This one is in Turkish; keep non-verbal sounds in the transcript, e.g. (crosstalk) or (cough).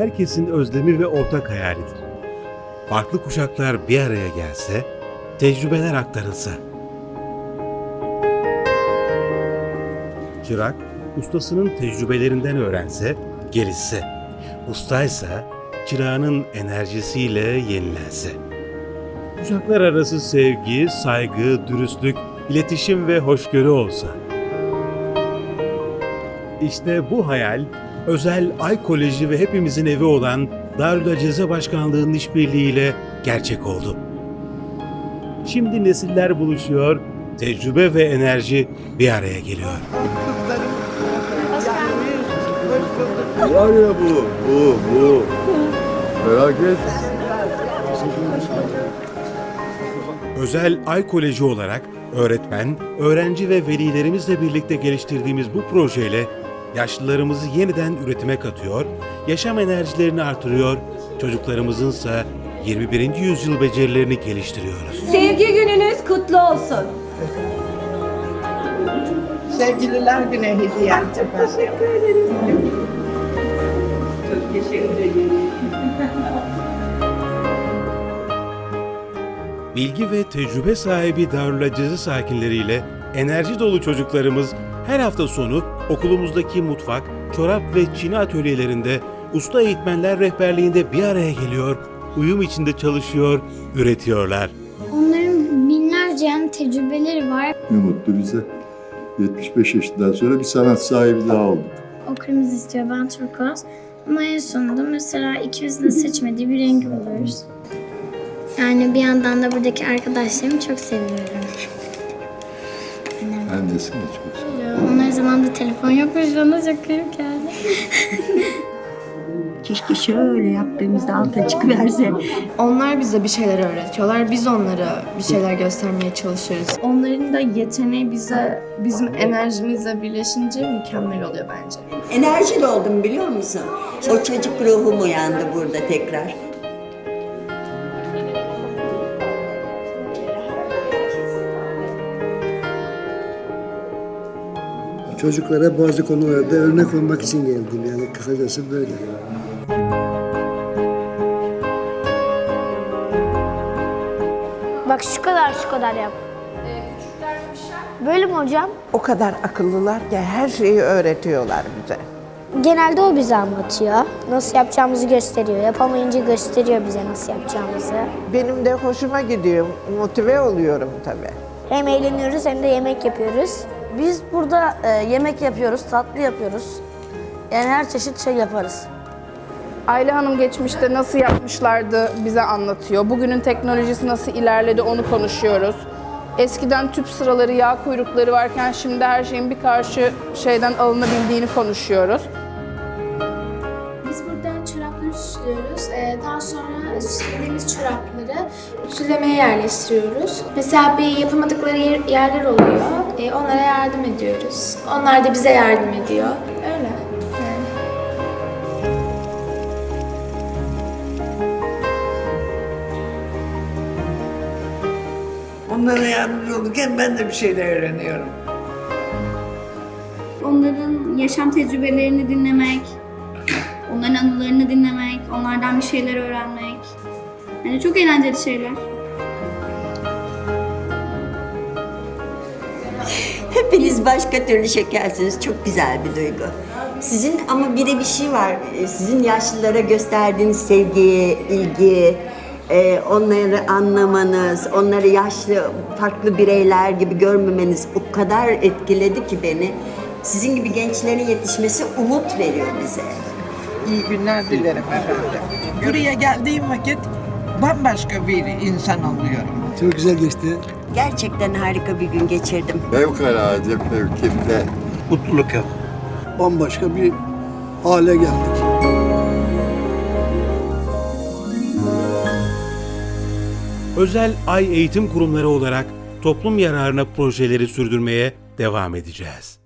herkesin özlemi ve ortak hayalidir. Farklı kuşaklar bir araya gelse, tecrübeler aktarılsa. Çırak, ustasının tecrübelerinden öğrense, gelişse. Ustaysa, çırağının enerjisiyle yenilense. Kuşaklar arası sevgi, saygı, dürüstlük, iletişim ve hoşgörü olsa. İşte bu hayal, özel Ay Koleji ve hepimizin evi olan Darül Ceze Başkanlığı'nın işbirliğiyle gerçek oldu. Şimdi nesiller buluşuyor, tecrübe ve enerji bir araya geliyor. Var ya bu, bu, bu. Felaket. Özel Ay Koleji olarak öğretmen, öğrenci ve velilerimizle birlikte geliştirdiğimiz bu projeyle yaşlılarımızı yeniden üretime katıyor, yaşam enerjilerini artırıyor, çocuklarımızınsa 21. yüzyıl becerilerini geliştiriyoruz. Sevgi gününüz kutlu olsun. Sevgililer günü hediyem. Teşekkür ederim. Bilgi ve tecrübe sahibi Darül Ceze sakinleriyle enerji dolu çocuklarımız her hafta sonu okulumuzdaki mutfak, çorap ve çini atölyelerinde usta eğitmenler rehberliğinde bir araya geliyor, uyum içinde çalışıyor, üretiyorlar. Onların binlerce yani tecrübeleri var. Ne mutlu bize. 75 yaşından sonra bir sanat sahibi daha olduk. O kırmızı istiyor, ben turkuaz. Ama en sonunda mesela ikimizin de seçmediği bir rengi buluyoruz. Yani bir yandan da buradaki arkadaşlarımı çok seviyorum. Annesini çok seviyorum. Onlar zamanında telefon yokmuş bana çok garip geldi. Keşke şöyle yaptığımızda alta çıkıverse. Onlar bize bir şeyler öğretiyorlar. Biz onlara bir şeyler göstermeye çalışıyoruz. Onların da yeteneği bize bizim enerjimizle birleşince mükemmel oluyor bence. Enerjili oldum biliyor musun? O çocuk ruhum uyandı burada tekrar. Çocuklara bazı konularda örnek olmak için geldim yani kısacası böyle. Bak şu kadar şu kadar yap. Böyle mi hocam? O kadar akıllılar ki her şeyi öğretiyorlar bize. Genelde o bize anlatıyor. Nasıl yapacağımızı gösteriyor. Yapamayınca gösteriyor bize nasıl yapacağımızı. Benim de hoşuma gidiyor, motive oluyorum tabii. Hem eğleniyoruz hem de yemek yapıyoruz. Biz burada e, yemek yapıyoruz, tatlı yapıyoruz. Yani her çeşit şey yaparız. Ayla Hanım geçmişte nasıl yapmışlardı bize anlatıyor. Bugünün teknolojisi nasıl ilerledi onu konuşuyoruz. Eskiden tüp sıraları, yağ kuyrukları varken şimdi her şeyin bir karşı şeyden alınabildiğini konuşuyoruz. Süslüyoruz. Ee, daha sonra süslediğimiz çorapları ütülemeye yerleştiriyoruz. Mesela bir yapamadıkları yer- yerler oluyor. Ee, onlara yardım ediyoruz. Onlar da bize yardım ediyor. Öyle. Onlara yardımcı olurken ben de bir şeyler öğreniyorum. Onların yaşam tecrübelerini dinlemek, onların anılarını dinlemek, onlardan bir şeyler öğrenmek. Yani çok eğlenceli şeyler. (laughs) Hepiniz başka türlü şekersiniz. Çok güzel bir duygu. Sizin ama bir de bir şey var. Ee, Sizin yaşlılara gösterdiğiniz sevgi, ilgi, e, onları anlamanız, onları yaşlı, farklı bireyler gibi görmemeniz o kadar etkiledi ki beni. Sizin gibi gençlerin yetişmesi umut veriyor bize. İyi günler dilerim efendim. Buraya geldiğim vakit bambaşka bir insan oluyorum. Çok güzel geçti. Gerçekten harika bir gün geçirdim. Fevkalade mevkimde. Mutluluk yok. Bambaşka bir hale geldik. Özel Ay Eğitim Kurumları olarak toplum yararına projeleri sürdürmeye devam edeceğiz.